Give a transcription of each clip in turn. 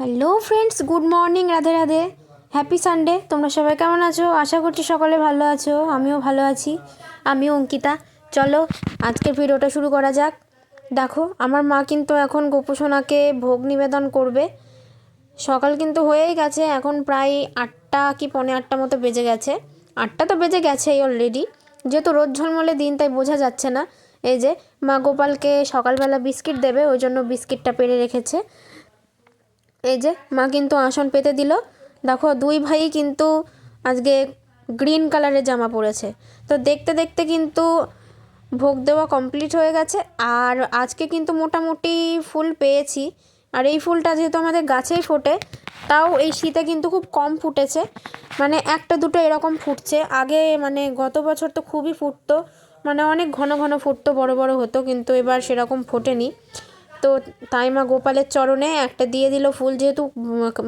Hello friends good morning Radhe Radhe happy Sunday তোমরা সবাই কেমন আছো? আশা করছি সকলে ভালো আছো। আমিও ভালো আছি। আমিও অঙ্কিতা। চলো, আজকের ভিডিওটা শুরু করা যাক। দেখো, আমার মা কিন্তু এখন গোপুসোনাকে ভোগ নিবেদন করবে। সকাল কিন্তু হয়েই গেছে। এখন প্রায় আটটা কি পৌনে আটটা মতো বেজে গেছে। আটটা তো বেজে গেছেই অলরেডি যেহেতু রোদ ঝলমলে দিন, তাই বোঝা যাচ্ছে না। এই যে, মা গোপালকে সকালবেলা বিস্কিট দেবে, ওই জন্য বিস্কিটটা পেরে রেখেছে। এই যে, মা কিন্তু আসন পেতে দিল। দেখো, দুই ভাই কিন্তু আজকে গ্রিন কালারের জামা পরেছে। তো দেখতে দেখতে কিন্তু ভোগ দেওয়া কমপ্লিট হয়ে গেছে। আর আজকে কিন্তু মোটামুটি ফুল পেয়েছি। আর এই ফুলটা যেহেতু আমাদের গাছেই ফোটে, তাও এই শীতে কিন্তু খুব কম ফুটেছে। মানে একটা দুটো এরকম ফুটছে। আগে মানে গত বছর তো খুবই ফুটতো। মানে অনেক ঘন ঘন ফুটতো, বড় বড় হতো, কিন্তু এবার সেরকম ফোটেনি। তো তাই মা গোপালের চরণে একটা দিয়ে দিল ফুল যেহেতু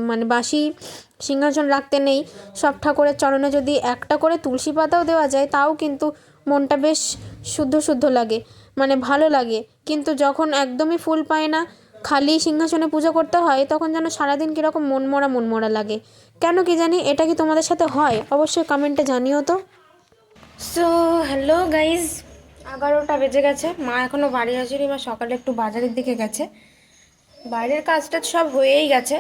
মানে বাসি সিংহাসন রাখতে নেই, সব ঠাকুরের চরণে যদি একটা করে তুলসী পাতাও দেওয়া যায় তাও কিন্তু মনটা বেশ শুদ্ধ শুদ্ধ লাগে মানে ভালো লাগে। কিন্তু যখন একদমই ফুল পায় না, খালি সিংহাসনে পুজো করতে হয়, তখন যেন সারাদিন কীরকম মনমরা মনমরা লাগে। কেন কি জানি, এটা কি তোমাদের সাথে হয়? অবশ্যই কমেন্টে জানিও তো। সো হ্যালো গাইজ এগারোটা বেজে গেছে। মা এখনও বাড়ি আসেনি মা সকালে একটু বাজারের দিকে গেছে। বাইরের কাজটা সব হয়েই গেছে।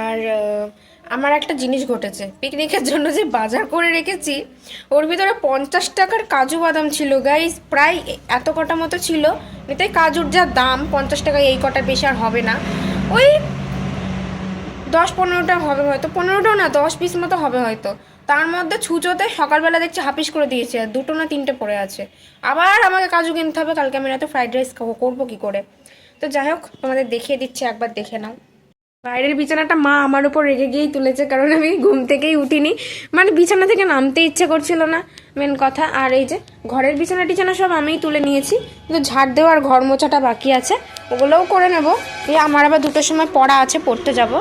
আর আমার একটা জিনিস ঘটেছে। পিকনিকের জন্য যে বাজার করে রেখেছি, ওর ভিতরে পঞ্চাশ টাকার কাজু বাদাম ছিল গাইজ প্রায় এত কটা মতো ছিল। এটাই কাজুর যা দাম, পঞ্চাশ টাকা এই কটা বেশি আর হবে না। ওই দশ পনেরোটা হবে হয়তো, পনেরোটাও না, দশ পিস মতো হবে হয়তো। তার মধ্যে ছুঁচোতে সকালবেলা দেখছি হাফিস করে দিয়েছে আর দুটো না তিনটে পড়ে আছে। আবার আমাকে কাজু কিনতে হবে, কালকে আমি রাতে ফ্রাইড রাইস খাব, করব কী করে? তো যাই হোক, তোমাদের দেখিয়ে দিচ্ছি, একবার দেখে নাও। বাইরের বিছানাটা মা আমার উপর রেগে গিয়েই তুলেছে, কারণ আমি ঘুম থেকেই উঠিনি। মানে বিছানা থেকে নামতে ইচ্ছে করছিল না মেন কথা। আর এই যে, ঘরের বিছানা টিছানা সব আমিই তুলে নিয়েছি, কিন্তু ঝাড় দেওয়ার ঘর মোছাটা বাকি আছে, ওগুলোও করে নেব। এই আমার আবার দুটোর সময় পড়া আছে, পড়তে যাব।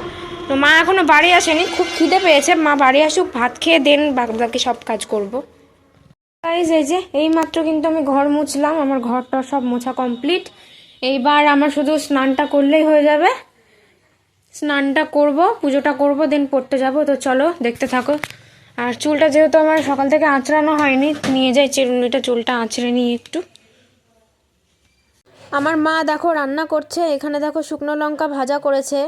তো মা এখনও বাড়ি আসেনি, খুব খিদে পেয়েছে। মা বাড়ি আসুক, ভাত খেয়ে দেন, বাকি সব কাজ করব। গাইজ এই যে এই মাত্র কিন্তু আমি ঘর মুছলাম, আমার ঘরটা সব মোছা কমপ্লিট এইবার আমার শুধু স্নানটা করলেই হয়ে যাবে। স্নানটা করব, পুজোটা করব দেন পড়তে যাব। তো চলো, দেখতে থাকো। আর চুলটা যেহেতু আমার সকাল থেকে আঁচড়ানো হয়নি, নিয়ে যাই চিরুনিটা চুলটা আঁচড়ে নিই একটু। আমার মা দেখো রান্না করছে, এখানে দেখো শুকনো লঙ্কা ভাজা করেছে।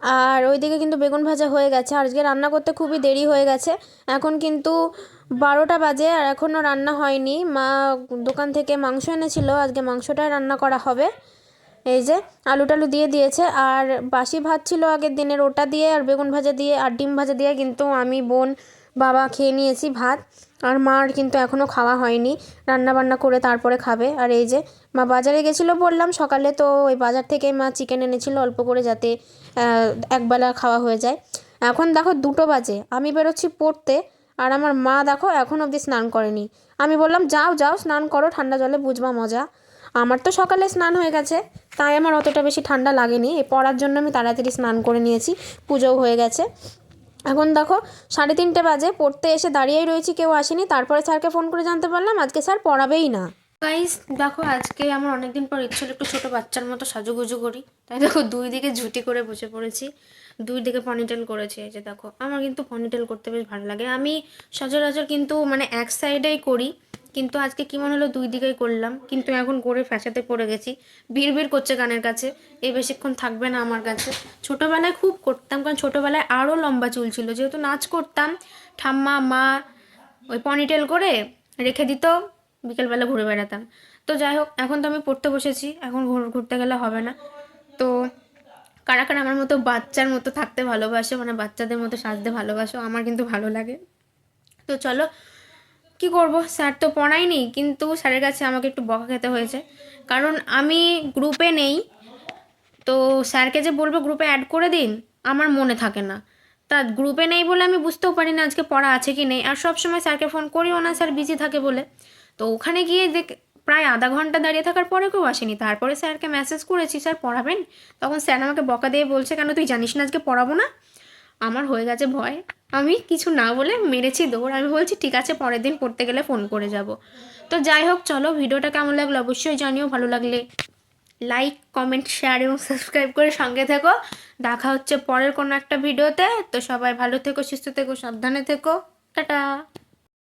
আর ওইদিকে কিন্তু বেগুন ভাজা হয়ে গেছে। আজকে রান্না করতে খুবই দেরি হয়ে গেছে। এখন কিন্তু বারোটা বাজে আর এখনও রান্না হয়নি। মা দোকান থেকে মাংস এনেছিল। আজকে মাংসটাই রান্না করা হবে। এই যে আলু টালু দিয়ে দিয়েছে। আর বাসি ভাত ছিল আগের দিনের। ওটা দিয়ে আর বেগুন ভাজা দিয়ে আর ডিম ভাজা দিয়ে কিন্তু আমি, বোন বাবা খেয়ে নিয়েছি ভাত, আর মার কিন্তু এখনও খাওয়া হয়নি। রান্না বান্না করে তারপরে খাবে। আর এই যে মা বাজারে গেছিল বললাম সকালে, তো ওই বাজার থেকে মা চিকেন এনেছিল অল্প করে যাতে একবেলা খাওয়া হয়ে যায়। এখন দেখো দুটো বাজে, আমি বেরোচ্ছি পড়তে, আর আমার মা দেখো এখন অবধি স্নান করেনি। আমি বললাম, যাও যাও, স্নান করো, ঠান্ডা জলে বুঝবা মজা। আমার তো সকালে স্নান হয়ে গেছে, তাই আমার অতটা বেশি ঠান্ডা লাগেনি। পড়ার জন্য আমি তাড়াতাড়ি স্নান করে নিয়েছি, পুজোও হয়ে গেছে। এখন দেখো, সাড়ে তিনটে বাজে, পড়তে এসে দাঁড়িয়েই রয়েছি, কেউ আসেনি। তারপরে স্যারকে ফোন করে জানতে পারলাম, আজকে স্যার পড়াবেই না। গাইস দেখো, আজকে আমার অনেকদিন পর ইচ্ছে একটু ছোটো বাচ্চার মতো সাজুগুজু করি। তাই দেখো, দুই দিকে ঝুটি করে বসে পড়েছি, দুই দিকে পনিটেল করেছি। এই যে দেখো, আমার কিন্তু পনিটেল করতে বেশ ভালো লাগে। আমি সচরাচর কিন্তু মানে এক সাইডেই করি। কিন্তু আজকে কি মনে হলো? দুই দিকেই করলাম। কিন্তু এখন করে ফ্যাসাতে পড়ে গেছি। বিড় করছে গানের কাছে। এই বেশিক্ষণ থাকবে না আমার কাছে। ছোটোবেলায় খুব করতাম, কারণ ছোটোবেলায় আরও লম্বা চুল ছিল। যেহেতু নাচ করতাম, ঠাম্মা, মা ওই পনিটেল করে রেখে দিত, বিকেলবেলা ঘুরে বেড়াতাম। তো যাই হোক, এখন তো আমি পড়তে বসেছি। এখন ঘুর- ঘুরতে গেলে হবে না। তো কারা কারা আমার মতো বাচ্চার মতো থাকতে ভালোবাসো মানে বাচ্চাদের মতো সাজতে ভালোবাসো, আমার কিন্তু ভালো লাগে। তো চলো কি করব? স্যার তো পড়ায়নি, কিন্তু স্যারের কাছে আমাকে একটু বকা খেতে হয়েছে। কারণ আমি গ্রুপে নেই, তো স্যারকে যে বলব গ্রুপে অ্যাড করে দিন, আমার মনে থাকে না। তা গ্রুপে নেই বলে আমি বুঝতেও পারি না আজকে পড়া আছে কি নেই, আর সব সময় স্যারকে ফোন করিও না, স্যার বিজি থাকে বলে। তো ওখানে গিয়ে দেখ, প্রায় আধা ঘণ্টা দাঁড়িয়ে থাকার পরে কেউ আসেনি। তারপরে স্যারকে মেসেজ করেছি, স্যার, পড়াবেন? তখন স্যার আমাকে বকা দিয়ে বলছে, কেন তুই জানিস না আজকে পড়াবো না? আমার হয়ে গেছে ভয়। আমি কিছু না বলে মেরেছি দৌড়। আমি বলছি, ঠিক আছে, পরের দিন পড়তে গেলে ফোন করে যাব। তো যাই হোক, চলো, ভিডিওটা কেমন লাগল অবশ্যই জানিও। ভালো লাগলে লাইক কমেন্ট শেয়ার এবং সাবস্ক্রাইব করে সঙ্গে থেকো। দেখা হচ্ছে পরের কোনো একটা ভিডিওতে। তো সবাই ভালো থেকো, সুস্থ থেকো, সাবধানে থেকো। টাটা!